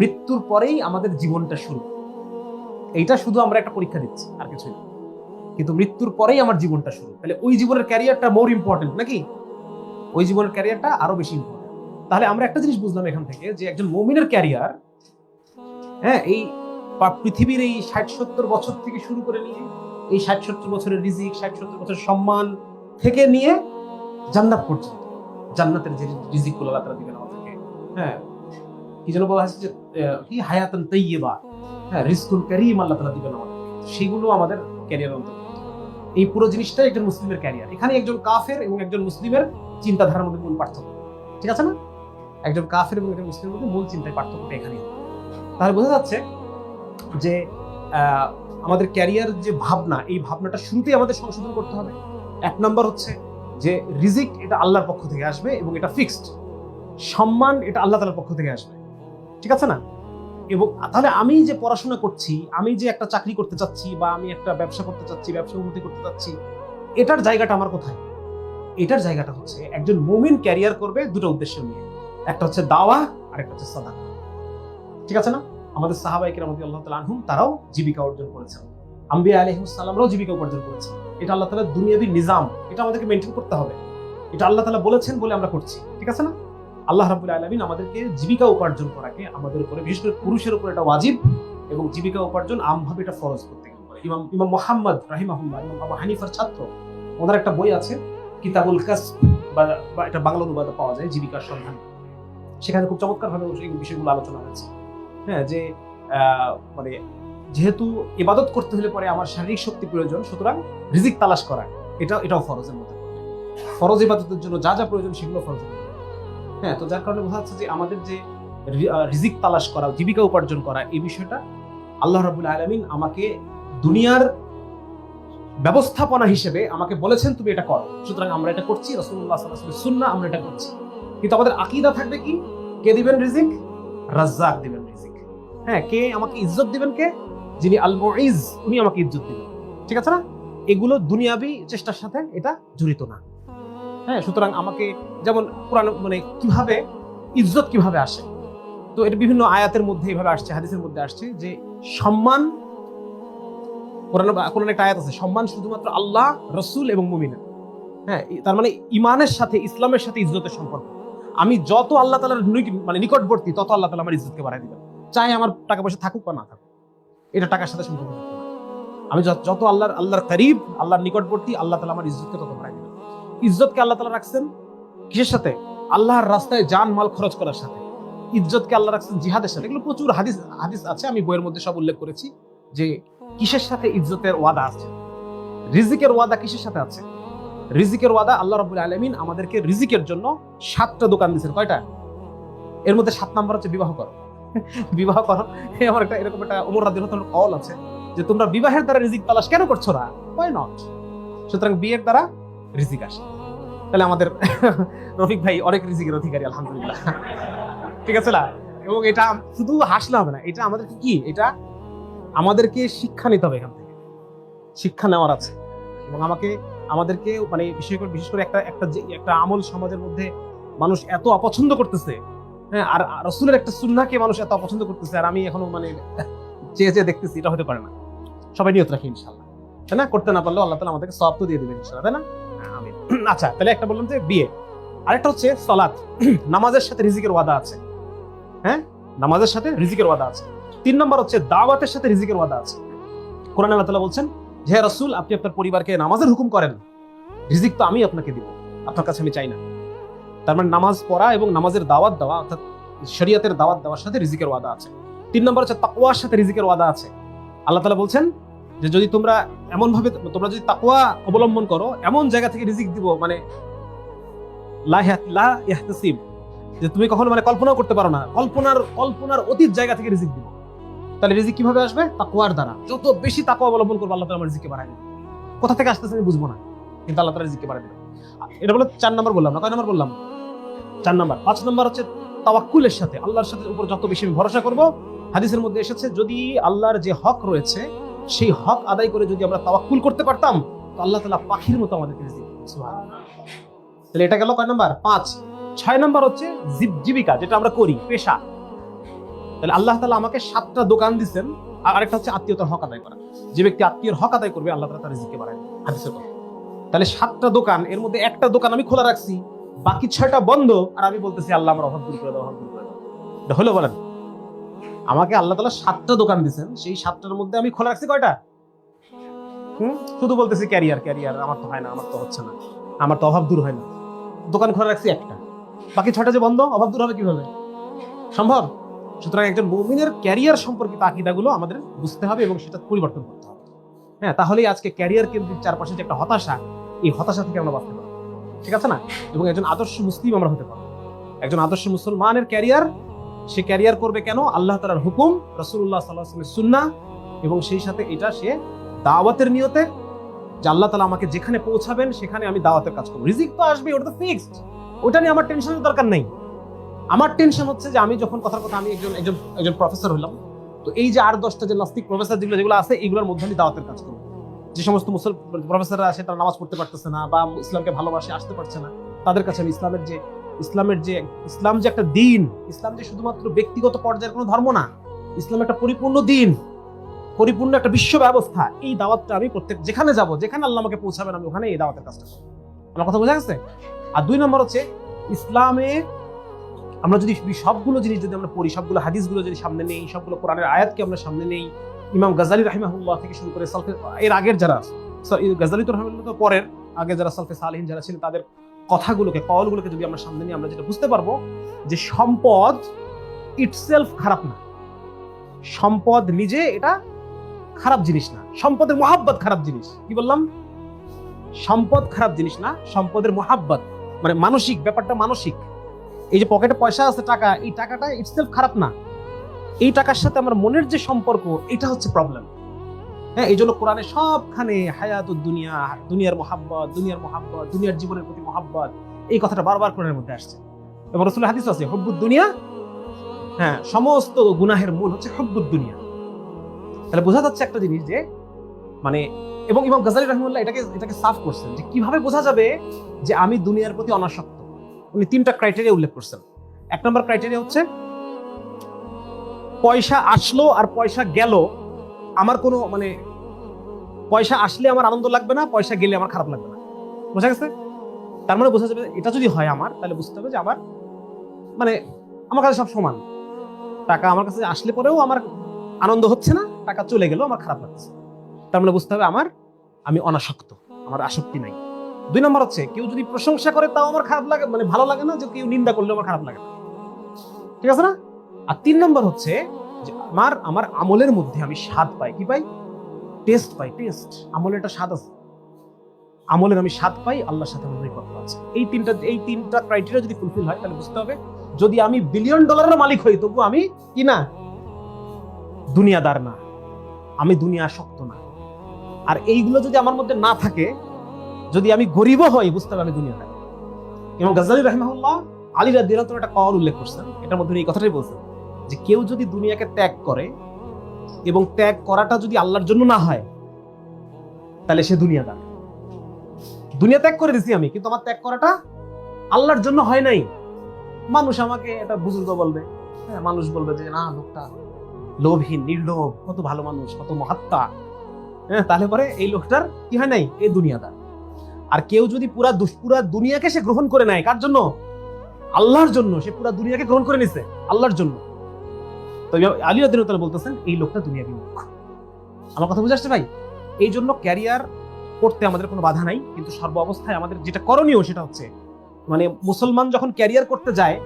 মৃত্যুর পরেই আমাদের জীবনটা শুরু। এইটা শুধু আমরা একটা পরীক্ষা দিচ্ছি, আর কিছুই না। কিন্তু মৃত্যুর পরেই আমার জীবনটা শুরু। তাহলে ওই জীবনের ক্যারিয়ারটা মোর ইম্পর্টেন্ট নাকি? ওই জীবনের ক্যারিয়ারটা আরও বেশি ইম্পর্টেন্ট তাহলে আমরা একটা জিনিস বুঝলাম এখান থেকে যে একজন মমিনের ক্যারিয়ার হ্যাঁ এই পৃথিবীর এই ষাট সত্তর বছর থেকে শুরু করে নিয়ে, এই ষাট সত্তর বছরের রিজিক ষাট সত্তর বছরের সম্মান থেকে নিয়ে জান্নাত পর্যন্ত। জান্নাতের যে রিজিকগুলো আল্লাহ তাআলা দিবেন আমাদেরকে। হ্যাঁ কি যেন বলা হয়েছে যে কি হায়াতান তাইয়্যিবা হ্যাঁ রিজকুল কারীম আল্লাহ তাআলা দিবেন আমাদের সেগুলো আমাদের ক্যারিয়ার অন্তর্ভুক্ত এই পুরো জিনিসটাই একজন মুসলিমের ক্যারিয়ার এখানে একজন কাফের এবং একজন মুসলিমের চিন্তাধারার মধ্যে মূল পার্থক্য ঠিক আছে না? একজন কাফের এবং একজন মুসলিমের মধ্যে মূল চিন্তায় পার্থক্যটা এখানে তাহলে বোঝা যাচ্ছে যে আমাদের ক্যারিয়ার যে ভাবনা, এই ভাবনাটা শুরুতেই আমাদের সংশোধন করতে হবে। এক নম্বর হচ্ছে যে রিজিক এটা আল্লাহর পক্ষ থেকে আসবে এবং এটা ফিক্সড। সম্মান এটা আল্লাহ তালার পক্ষ থেকে আসবে। ঠিক আছে না? এবং তাহলে আমি যে পড়াশোনা করছি, আমি যে একটা চাকরি করতে চাচ্ছি বা আমি একটা ব্যবসা করতে চাচ্ছি, ব্যবসা উন্নতি করতে চাচ্ছি, এটার জায়গাটা আমার কোথায়? এটার জায়গাটা হচ্ছে একজন মুমিন ক্যারিয়ার করবে দুটো উদ্দেশ্য নিয়ে। একটা হচ্ছে দাওয়া আর একটা হচ্ছে সাদাকা। ঠিক আছে না? আমাদের সাহাবাই কিরামতি আল্লাহ তালা আনহুম তারাও জীবিকা অর্জন করেছেন। আম্বিয়া আলহিমসাল্লামরাও জীবিকা উপার্জন করেছেন। এটা আল্লাহ তালা দুনিয়াবি নিজাম, এটা আমাদেরকে মেনটেন করতে হবে। এটা আল্লাহ তালা বলেছেন বলে আমরা করছি। ঠিক আছে না? আল্লাহ রাবুল আলমিন আমাদেরকে জীবিকা উপার্জন করাকে আমাদের উপরে, বিশেষ করে পুরুষের উপর এটা ওয়াজিব এবং জীবিকা উপার্জন আমভাবে এটা ফরজ করতে ইমাম ইমাম মোহাম্মদ ইমাম হানিফার ছাত্র, ওনার একটা বই আছে, কিতাবুল কাস বা এটা বাংলা অনুবাদে পাওয়া যায়, জীবিকার সন্ধান। সেখানে খুব চমৎকার ভাবে এই বিষয়গুলো আলোচনা হয়েছে। হ্যাঁ যে মানে যেহেতু ইবাদত করতে হলে পরে আমার শারীরিক শক্তি প্রয়োজন, সুতরাং রিজিক তালাশ করা, এটা, এটাও ফরজের মধ্যে। ফরজ ইবাদতের জন্য যা যা প্রয়োজন সেগুলো ফরজ হ্যাঁ তো যার কারণে বোঝা যাচ্ছে যে আমাদের যে রিজিক তালাশ করা, জীবিকা উপার্জন করা, এই বিষয়টা আল্লাহ রাবুল আলমিন আমাকে দুনিয়ার ব্যবস্থাপনা হিসেবে আমাকে বলেছেন, তুমি এটা করো। সুতরাং আমরা এটা করছি রসুল্লাহ সুন্না আমরা এটা করছি। কিন্তু আমাদের আকিদা থাকবে কি? কে দিবেন রিজিক? রাজ্জাক দিবেন রিজিক। হ্যাঁ কে আমাকে ইজ্জত দিবেন কে? যিনি আল উনি আমাকে ইজ্জত দিবেন। ঠিক আছে না? এগুলো দুনিয়াবি চেষ্টার সাথে এটা জড়িত না। হ্যাঁ সুতরাং আমাকে যেমন কোরআন মানে কীভাবে, ইজ্জত কীভাবে আসে? তো এটা বিভিন্ন আয়াতের মধ্যে এইভাবে আসছে, হাদিসের মধ্যে আসছে যে সম্মান, কোরআন কোরআন একটা আয়াত আছে, সম্মান শুধুমাত্র আল্লাহ, রসুল এবং মুমিনা। হ্যাঁ তার মানে ইমানের সাথে, ইসলামের সাথে ইজ্জতের সম্পর্ক। আমি যত আল্লাহ তালার মানে নিকটবর্তী, তত আল্লাহ তালা আমার ইজ্জতকে বাড়াই দিবেন। চাই আমার টাকা পয়সা থাকুক বা না থাকুক। এটা টাকার সাথে সম্পর্ক আমি যত- আল্লাহর আল্লাহর করিব আল্লাহর নিকটবর্তী, আল্লাহ তালা আমার ইজ্জতকে তত বাড়াই ইজ্জতকে আল্লাহ তালা রাখছেন? কিসের সাথে? আল্লাহর রাস্তায় জান মাল খরচ করার সাথে। ইজ্জতকে আল্লাহ রাখছেন জিহাদের সাথে। এগুলো প্রচুর হাদিস হাদিস আছে, আমি বইয়ের মধ্যে সব উল্লেখ করেছি যে কিসের সাথে ইজ্জতের ওয়াদা আছে? রিজিকের ওয়াদা কিসের সাথে আছে? রিজিকের ওয়াদা আল্লাহ রাবুল আলমিন আমাদেরকে রিজিকের জন্য সাতটা দোকান দিয়েছেন। কয়টা? এর মধ্যে সাত নাম্বার হচ্ছে বিবাহ করো। বিবাহ করো। আমার একটা এরকম একটা অমর রাদির কল আছে যে তোমরা বিবাহের দ্বারা রিজিক তালাশ কেন করছ না? ওয়াই নট সুতরাং বিয়ের দ্বারা রিজিক আসে। তাহলে আমাদের রফিক ভাই অনেক রিজিকের অধিকারী, আলহামদুলিল্লাহ। ঠিক আছে না? এবং এটা শুধু হাসলে হবে না, এটা আমাদের কি? এটা আমাদেরকে শিক্ষা নিতে হবে এখান থেকে। শিক্ষা নেওয়ার আছে। এবং আমাকে, আমাদেরকে মানে বিশেষ করে বিশেষ করে একটা একটা একটা আমল সমাজের মধ্যে মানুষ এত অপছন্দ করতেছে হ্যাঁ আর রসুলের একটা সুন্নাকে মানুষ এত অপছন্দ করতেছে, আর আমি এখনও মানে চেয়ে চেয়ে দেখতেছি, এটা হতে পারে না। সবাই নিয়ত রাখি ইনশাল্লাহ তাই না? করতে না পারলেও আল্লাহ তালা আমাদেরকে সব তো দিয়ে দেবেন ইনশাল্লাহ তাই না? আচ্ছা তাহলে একটা বললাম যে বিয়ে। আরেকটা হচ্ছে সলাৎ নামাজের সাথে রিজিকের ওয়াদা আছে। হ্যাঁ? নামাজের সাথে রিজিকের ওয়াদা আছে। তিন নম্বর হচ্ছে দাওয়াতের সাথে রিজিকের ওয়াদা আছে। কোরআন আল্লাহ তাআলা বলছেন যে হে রসুল, আপনি আপনার পরিবারকে নামাজের হুকুম করেন। রিজিক তো আমি আপনাকে দিব। আপনার কাছে আমি চাই না। তার মানে নামাজ পড়া এবং নামাজের দাওয়াত দেওয়া, অর্থাৎ শরিয়তের দাওয়াত দেওয়ার সাথে রিজিকের ওয়াদা আছে। তিন নম্বর হচ্ছে তাকওয়ার সাথে রিজিকের ওয়াদা আছে। আল্লাহ তালা বলছেন যে যদি তোমরা এমন ভাবে তোমরা যদি তাকওয়া অবলম্বন করো, এমন জায়গা থেকে রিজিক দিব মানে যে তুমি কখনো মানে কল্পনাও করতে পারো না, কল্পনার কল্পনার অতীত জায়গা থেকে রিজিক দিব। তাহলে রিজিক কীভাবে আসবে? তাকওয়ার দ্বারা। যত বেশি তাকুয়া অবলম্বন করব, আল্লাহ তাআলা আমার রিজিককে বাড়ায় দেবে। কোথা থেকে আসতেছে আমি বুঝব না, কিন্তু আল্লাহ তাআলা রিজিককে বাড়ায় দেবে। এটা বলে চার নম্বর বললাম না, কয় নম্বর বললাম? চার নম্বর। পাঁচ নম্বর হচ্ছে তাওয়াক্কুলের সাথে, আল্লাহর সাথে উপর যত বেশি আমি ভরসা করব, হাদিসের মধ্যে এসেছে, যদি আল্লাহর যে হক রয়েছে সেই হক আদায় করে যদি আমরা তাওয়াক্কুল করতে পারতাম, তো আল্লাহ তালা পাখির মতো আমাদেরকে। তাহলে এটা গেল কয় নাম্বার? পাঁচ। ছয় নাম্বার হচ্ছে জীব- জীবিকা, যেটা আমরা করি, পেশা। তাহলে আল্লাহ তালা আমাকে সাতটা দোকান দিচ্ছেন আর আরেকটা হচ্ছে আত্মীয়তার হক আদায় করা। যে ব্যক্তি আত্মীয়র হক আদায় করবে, আল্লাহ তালা তার রিজিকে বাড়ায় হাদিসের কথা। তাহলে সাতটা দোকান, এর মধ্যে একটা দোকান আমি খোলা রাখছি, বাকি ছয়টা বন্ধ, আর আমি বলতেছি, আল্লাহ আমার অভাব দূর করে দাও, অভাব দূর করে দাও। হলো বলেন। আমাকে আল্লাহ তালা সাতটা দোকান দিয়েছেন। সেই সাতটার মধ্যে আমি খোলা রাখছি কয়টা? হুম? শুধু বলতেছি ক্যারিয়ার ক্যারিয়ার। আমার তো হয় না, আমার তো হচ্ছে না। আমার তো অভাব দূর হয় না। দোকান খোলা রাখছি একটা। বাকি ছটা যে বন্ধ, অভাব দূর হবে কীভাবে? সম্ভব? সুতরাং একজন মুমিনের ক্যারিয়ার সম্পর্কিত আকিদাগুলো আমাদের বুঝতে হবে এবং সেটা পরিবর্তন করতে হবে। হ্যাঁ তাহলেই আজকে ক্যারিয়ার কেন্দ্রিক চারপাশে যে একটা হতাশা, এই হতাশা থেকে আমরা বাঁচতে পারব। ঠিক আছে না? এবং একজন আদর্শ মুসলিম আমরা হতে পারব। একজন আদর্শ মুসলমানের ক্যারিয়ার সে ক্যারিয়ার করবে কেন? আল্লাহ তালার হুকুম রসুল্লাহ সাল্লাহামের সুন্না এবং সেই সাথে এটা সে দাওয়াতের নিয়তে, যে আল্লাহ তালা আমাকে যেখানে পৌঁছাবেন, সেখানে আমি দাওয়াতের কাজ করব। রিজিক তো আসবে ওটা তো ফিক্সড ওটা নিয়ে আমার টেনশনের দরকার নেই। আমার টেনশন হচ্ছে যে আমি যখন কথার কথা আমি একজন একজন একজন প্রফেসর হলাম, তো এই যে আর দশটা যে নাস্তিক প্রফেসর যেগুলো যেগুলো আছে, এগুলোর মধ্যে আমি দাওয়াতের কাজ করব। যে সমস্ত মুসল প্রফেসররা আছে, তারা নামাজ পড়তে পারতেছে না, বা ইসলামকে ভালোবাসে, আসতে পারছে না, তাদের কাছে আমি ইসলামের যে ইসলামের যে, ইসলাম যে একটা দিন, ইসলাম যে শুধুমাত্র ব্যক্তিগত পর্যায়ের কোনো ধর্ম না, ইসলাম একটা পরিপূর্ণ দিন, পরিপূর্ণ একটা বিশ্ব ব্যবস্থা, এই দাওয়াতটা আমি প্রত্যেক, যেখানে যাব, যেখানে আল্লাহ আমাকে পৌঁছাবেন, আমি ওখানে এই দাওয়াতের কাজটা করব। আমার কথা বোঝা গেছে? আর দুই নম্বর হচ্ছে, ইসলামে আমরা যদি সবগুলো জিনিস যদি আমরা পড়ি, সবগুলো হাদিসগুলো যদি সামনে নেই, সবগুলো কোরআনের আয়াতকে আমরা সামনে নেই, ইমাম গাজালি রাহিমাহুল্লাহ থেকে শুরু করে সালফে, এর আগের যারা গাজালি তো রহমানুল্লাহ তো পরের, আগে যারা সালফে সালহীন যারা ছিলেন, তাদের কথাগুলোকে কলগুলোকে যদি আমরা সামনে নিয়ে আমরা যেটা বুঝতে পারব যে সম্পদ ইটসেলফ খারাপ না। সম্পদ নিজে এটা খারাপ জিনিস না। সম্পদের মহাব্বত খারাপ জিনিস। কি বললাম? সম্পদ খারাপ জিনিস না, সম্পদের মহাব্বত। মানে মানসিক, ব্যাপারটা মানসিক। এই যে পকেটে পয়সা আছে, টাকা, এই টাকাটা ইটসেলফ খারাপ না। এই টাকার সাথে আমার মনের যে সম্পর্ক, এটা হচ্ছে প্রবলেম হ্যাঁ এই জন্য কোরআনে সবখানে হায়াত দুনিয়া, দুনিয়ার মহাব্বত দুনিয়ার মহাব্বত, দুনিয়ার জীবনের প্রতি মহাব্বত, এই কথাটা বারবার কোরআনের মধ্যে আসছে। এবং রসুল হাদিস আছে, হব্বুদ দুনিয়া হ্যাঁ সমস্ত গুনাহের মূল হচ্ছে হব্বুদ দুনিয়া। তাহলে বোঝা যাচ্ছে একটা জিনিস যে মানে এবং ইমাম গাজালি রহমুল্লাহ এটাকে এটাকে সাফ করছেন যে কীভাবে বোঝা যাবে যে আমি দুনিয়ার প্রতি অনাসক্ত? উনি তিনটা ক্রাইটেরিয়া উল্লেখ করছেন। এক নম্বর ক্রাইটেরিয়া হচ্ছে, পয়সা আসলো আর পয়সা গেল আমার কোনো মানে পয়সা আসলে আমার আনন্দ লাগবে না, পয়সা গেলে আমার খারাপ লাগবে না। বোঝা গেছে? তার মানে বোঝা যাবে এটা যদি হয় আমার, তাহলে বুঝতে হবে যে আমার মানে আমার কাছে সব সমান। টাকা আমার কাছে আসলে পরেও আমার আনন্দ হচ্ছে না, টাকা চলে গেলেও আমার খারাপ লাগছে। তার মানে বুঝতে হবে আমার, আমি অনাসক্ত, আমার আসক্তি নাই। দুই নম্বর হচ্ছে, কেউ যদি প্রশংসা করে তাও আমার খারাপ লাগে মানে ভালো লাগে না যে কেউ নিন্দা করলে আমার খারাপ লাগে না। ঠিক আছে না? আর তিন নম্বর হচ্ছে আমার আমার আমলের মধ্যে আমি স্বাদ পাই। কি পাই? টেস্ট পাই। টেস্ট আমলের একটা স্বাদ আছে। আমলের আমি স্বাদ পাই আল্লাহর সাথে আমার নৈকট্য আছে। এই তিনটা এই তিনটা ক্রাইটেরিয়া যদি ফুলফিল হয় তাহলে বুঝতে হবে যদি আমি বিলিয়ন ডলারের মালিক হই তবু আমি কি না? দুনিয়াদার না। আমি দুনিয়া শক্ত না। আর এইগুলো যদি আমার মধ্যে না থাকে যদি আমি গরিবও হই বুঝতে হবে আমি দুনিয়াদার। এবং গাজালি রহমাহুল্লাহ আলী রাদিয়াল্লাহু একটা কওয়াল উল্লেখ করছেন। এটার মধ্যে এই কথাটাই বলছেন। যে কেউ যদি দুনিয়াকে ত্যাগ করে এবং ত্যাগ করাটা যদি আল্লাহর জন্য না হয়, তাহলে সে দুনিয়াদার। দুনিয়া ত্যাগ করে দিছি আমি, কিন্তু আমার ত্যাগ করাটা আল্লাহর জন্য হয় নাই। মানুষ আমাকে এটা বুজুর্গ বলবে হ্যাঁ মানুষ বলবে যে, না, লোকটা লোভহীন, নির্লোভ, কত ভালো মানুষ, কত মহাত্মা। হ্যাঁ তাহলে পরে এই লোকটার কি হয় নাই? এই দুনিয়াদার। আর কেউ যদি পুরা পুরা দুনিয়াকে সে গ্রহণ করে নেয়, কার জন্য? আল্লাহর জন্য, সে পুরা দুনিয়াকে গ্রহণ করে নিছে, আল্লাহর জন্য। তো ইমাম আলী রাদিন বলতেছেন, এই লোকটা দুনিয়া বিমুখ আমার কথা বুঝে আসছে ভাই? এই জন্য ক্যারিয়ার করতে আমাদের কোনো বাধা নাই, কিন্তু সর্ব অবস্থায় আমাদের যেটা করণীয় সেটা হচ্ছে মানে মুসলমান যখন ক্যারিয়ার করতে যায়,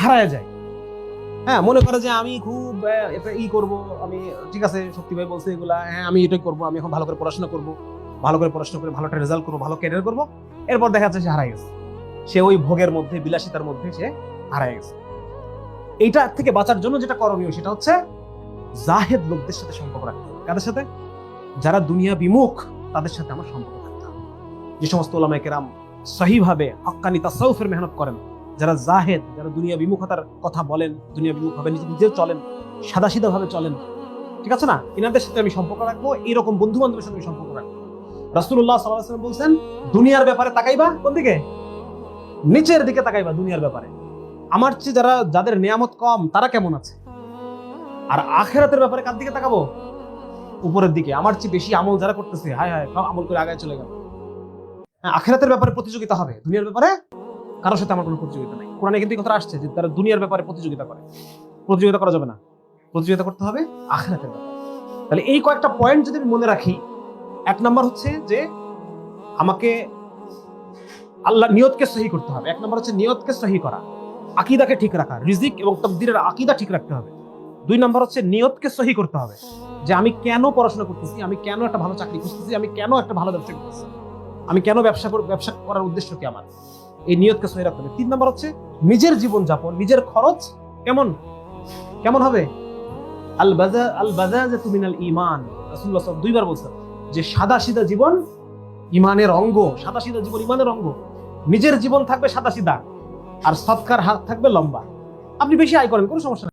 হারায় যায়। হ্যাঁ মনে করে যে আমি খুব ই করব, আমি, ঠিক আছে, শক্তি ভাই বলছে এগুলা হ্যাঁ আমি এটাই করব, আমি এখন ভালো করে পড়াশোনা করব, ভালো করে পড়াশোনা করে ভালো একটা রেজাল্ট করব, ভালো ক্যারিয়ার করব। এরপর দেখা যাচ্ছে সে হারাই গেছে। সে ওই ভোগের মধ্যে, বিলাসিতার মধ্যে সে হারাই গেছে। এইটা থেকে বাঁচার জন্য যেটা করণীয় সেটা হচ্ছে জাহেদ লোকদের সাথে সম্পর্ক রাখতে হবে। কাদের সাথে? যারা দুনিয়া বিমুখ, তাদের সাথে আমার সম্পর্ক রাখতে হবে। যে সমস্ত ওলামায়ে কেরাম সহিভাবে হক্কানি তাসাউফের মেহনত করেন, যারা জাহেদ, যারা দুনিয়া বিমুখতার কথা বলেন, দুনিয়া বিমুখ ভাবে নিজে নিজেও চলেন সাদা সিধা ভাবে চলেন, ঠিক আছে না? এনাদের সাথে আমি সম্পর্ক রাখব, এরকম বন্ধু বান্ধবের সাথে আমি সম্পর্ক রাখব। রাসূলুল্লাহ সাল্লাল্লাহু আলাইহি বলছেন, দুনিয়ার ব্যাপারে তাকাইবা কোন দিকে? নিচের দিকে তাকাইবা, দুনিয়ার ব্যাপারে। আমার চেয়ে যারা যাদের নিয়ামত কম তারা কেমন আছে? আর আখেরাতের ব্যাপারে কার দিকে তাকাবো? উপরের দিকে। আমার চেয়ে বেশি আমল যারা করতেছে হায় হায় সব আমল করে আগায় চলে গেল। হ্যাঁ, আখেরাতের ব্যাপারে প্রতিযোগিতা হবে। দুনিয়ার ব্যাপারে কারোর সাথে আমার কোনো প্রতিযোগিতা নাই। কোরআনে কিন্তু কথা আসছে যে তারা দুনিয়ার ব্যাপারে প্রতিযোগিতা করে। প্রতিযোগিতা করা যাবে না। প্রতিযোগিতা করতে হবে আখেরাতের ব্যাপারে। তাহলে এই কয়েকটা পয়েন্ট যদি আমি মনে রাখি এক নম্বর হচ্ছে যে আমাকে আল্লাহ নিয়তকে সহি করতে হবে। এক নম্বর হচ্ছে নিয়তকে সহি করা। আকিদাকে ঠিক রাখা, রিজিক এবং তকদিরের আকিদা ঠিক রাখতে হবে। দুই নম্বর হচ্ছে নিয়তকে সহি করতে হবে। যে আমি কেন পড়াশোনা করতেছি, আমি কেন একটা ভালো চাকরি খুঁজতেছি, আমি কেন একটা ভালো ব্যবসা করতেছি, আমি কেন ব্যবসা ব্যবসা করার উদ্দেশ্য কি আমার? এই নিয়তকে সহি রাখতে হবে। তিন নম্বর হচ্ছে নিজের জীবন যাপন নিজের খরচ কেমন? কেমন হবে? আল বাজা, আল বাজাজা তুমিনাল ইমান রাসূলুল্লাহ সাল্লাল্লাহু দুইবার বলছেন যে সাদা সিধা জীবন ইমানের অঙ্গ, সাদা সিধা জীবন ইমানের অঙ্গ। নিজের জীবন থাকবে সাদা সিধা। আর সৎকার হাত থাকবে লম্বা। আপনি বেশি আয় করেন কোনো সমস্যা